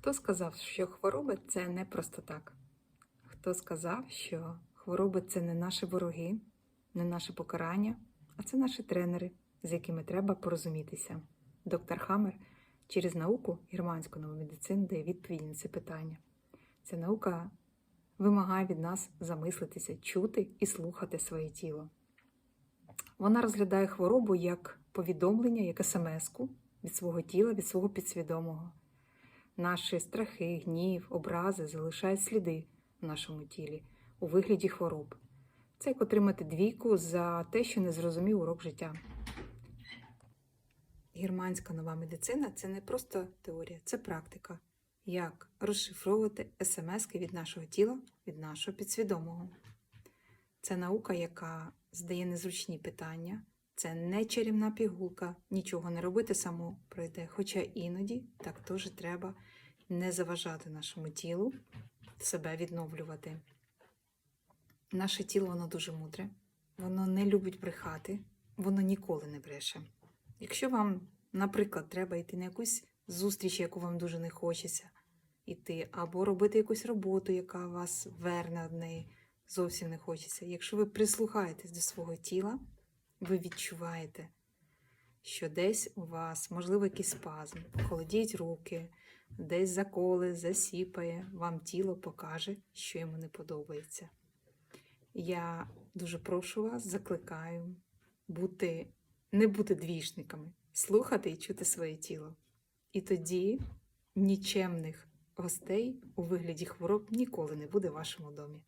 Хто сказав, що хвороби це не просто так? Хто сказав, що хвороби це не наші вороги, не наше покарання, а це наші тренери, з якими треба порозумітися. Доктор Хаммер через науку германську нову медицину дає відповіді на це питання. Ця наука вимагає від нас замислитися, чути і слухати своє тіло. Вона розглядає хворобу як повідомлення, як смс-ку від свого тіла, від свого підсвідомого. Наші страхи, гнів, образи залишають сліди в нашому тілі у вигляді хвороб. Це як отримати двійку за те, що не зрозумів урок життя. Германська нова медицина це не просто теорія, це практика. Як розшифровувати смски від нашого тіла, від нашого підсвідомого. Це наука, яка здає незручні питання, це не чарівна пігулка, нічого не робити само пройде. Хоча іноді так теж треба не заважати нашому тілу себе відновлювати. Наше тіло воно дуже мудре, воно не любить брехати, воно ніколи не бреше. Якщо вам, наприклад, треба йти на якусь зустріч, яку вам дуже не хочеться йти, або робити якусь роботу, яка вас верне од неї, зовсім не хочеться. Якщо ви прислухаєтесь до свого тіла, ви відчуваєте, що десь у вас, можливо, якийсь спазм, холодіють руки, десь заколи, засіпає, вам тіло покаже, що йому не подобається. Я дуже прошу вас, закликаю бути, не бути двішниками, слухати і чути своє тіло. І тоді нічемних гостей у вигляді хвороб ніколи не буде в вашому домі.